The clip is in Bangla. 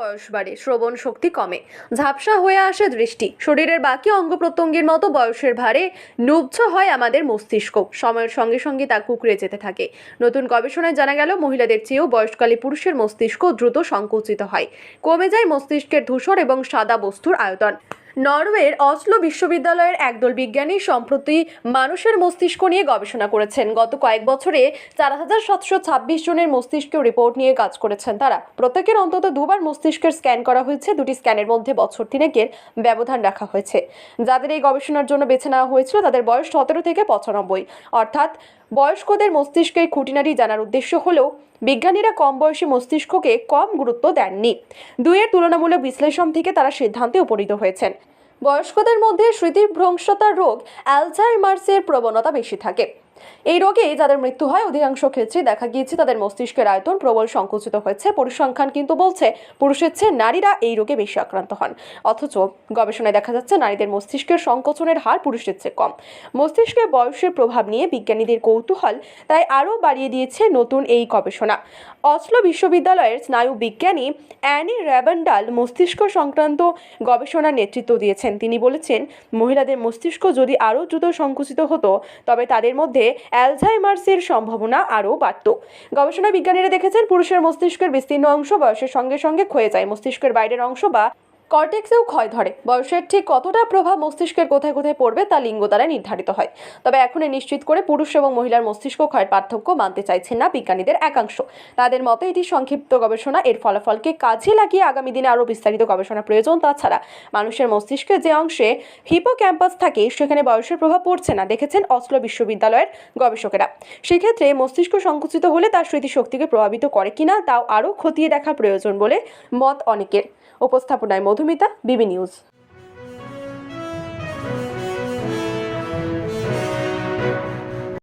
বয়স বাড়ে, শ্রবণ শক্তি কমে। ঝাপসা হয়ে আসে দৃষ্টি। শরীরের বাকি অঙ্গ প্রত্যঙ্গের মতো বয়সের ভারে নুব্ধ হয় আমাদের মস্তিষ্ক। সময়ের সঙ্গে সঙ্গে তা কুকড়ে যেতে থাকে। নতুন গবেষণায় জানা গেল, মহিলাদের চেয়েও বয়সকালে পুরুষের মস্তিষ্ক দ্রুত সংকুচিত হয়। কমে যায় মস্তিষ্কের ধূসর এবং সাদা বস্তুর আয়তন। নরওয়ের অসলো বিশ্ববিদ্যালয়ের একদল বিজ্ঞানী সম্প্রতি মানুষের মস্তিষ্ক নিয়ে গবেষণা করেছেন। গত কয়েক বছরে চার হাজার সাতশো ছাব্বিশ জনের মস্তিষ্ক রিপোর্ট নিয়ে কাজ করেছেন তারা। প্রত্যেকের অন্তত দুবার মস্তিষ্কের স্ক্যান করা হয়েছে। দুটি স্ক্যানের মধ্যে বছর তিনেকের ব্যবধান রাখা হয়েছে। যাদের এই গবেষণার জন্য বেছে নেওয়া হয়েছিল তাদের বয়স সতেরো থেকে পঁচানব্বই। অর্থাৎ বয়স্কদের মস্তিষ্কের খুঁটিনাটি জানার উদ্দেশ্য হলেও বিজ্ঞানীরা কম বয়সী মস্তিষ্ককে কম গুরুত্ব দেননি। দুইয়ের তুলনামূলক বিশ্লেষণ থেকে তারা সিদ্ধান্তে উপনীত হয়েছেন। বয়স্কদের মধ্যে স্মৃতিভ্রংশতার রোগ অ্যালজাইমার্সের প্রবণতা বেশি থাকে। এই রোগে যাদের মৃত্যু হয়, অধিকাংশ ক্ষেত্রে দেখা গিয়েছে তাদের মস্তিষ্কের আয়তন প্রবল সংকুচিত হয়েছে। পরিসংখ্যান কিন্তু বলছে, পুরুষের চেয়ে নারীরা এই রোগে বেশি আক্রান্ত হন। অথচ গবেষণায় দেখা যাচ্ছে, নারীদের মস্তিষ্কের সংকোচনের হার পুরুষের চেয়ে কম। মস্তিষ্কের বয়সের প্রভাব নিয়ে বিজ্ঞানীদের কৌতূহল তাই আরও বাড়িয়ে দিয়েছে নতুন এই গবেষণা। অসলো বিশ্ববিদ্যালয়ের স্নায়ু বিজ্ঞানী অ্যানি র্যাবেন্ডাল মস্তিষ্ক সংক্রান্ত গবেষণার নেতৃত্ব দিয়েছেন। তিনি বলেছেন, মহিলাদের মস্তিষ্ক যদি আরও দ্রুত সংকুচিত হতো, তবে তাদের মধ্যে অ্যালঝাইমার্সের সম্ভাবনা আরও বাড়ত। গবেষণা বিজ্ঞানীরা দেখেছেন, পুরুষের মস্তিষ্কের বিস্তীর্ণ অংশ বয়সের সঙ্গে সঙ্গে ক্ষয়ে যায়। মস্তিষ্কের বাইরের অংশ বা কর্টেক্সেও ক্ষয় ধরে। বয়সের ঠিক কতটা প্রভাব মস্তিষ্কের কোথায় কোথায় পড়বে তা লিঙ্গ দ্বারা নির্ধারিত হয়। তবে এখন এ নিশ্চিত করে পুরুষ এবং মহিলার মস্তিষ্ক ক্ষয়ের পার্থক্য মানতে চাইছেন না বিজ্ঞানীদের একাংশ। তাদের মতে এটি সংক্ষিপ্ত গবেষণা, এর ফলাফলকে কাজে লাগিয়ে আগামী দিনে আরও বিস্তারিত গবেষণা প্রয়োজন তাছাড়া মানুষের মস্তিষ্কে যে অংশে হিপো ক্যাম্পাস থাকে, সেখানে বয়সের প্রভাব পড়ছে না, দেখেছেন অসলো বিশ্ববিদ্যালয়ের গবেষকেরা। সেক্ষেত্রে মস্তিষ্ক সংকুচিত হলে তার স্মৃতিশক্তিকে প্রভাবিত করে কিনা, তাও আরও খতিয়ে দেখা প্রয়োজন বলে মত অনেকের। উপস্থাপনায় মধুমিতা বিবি নিউজ।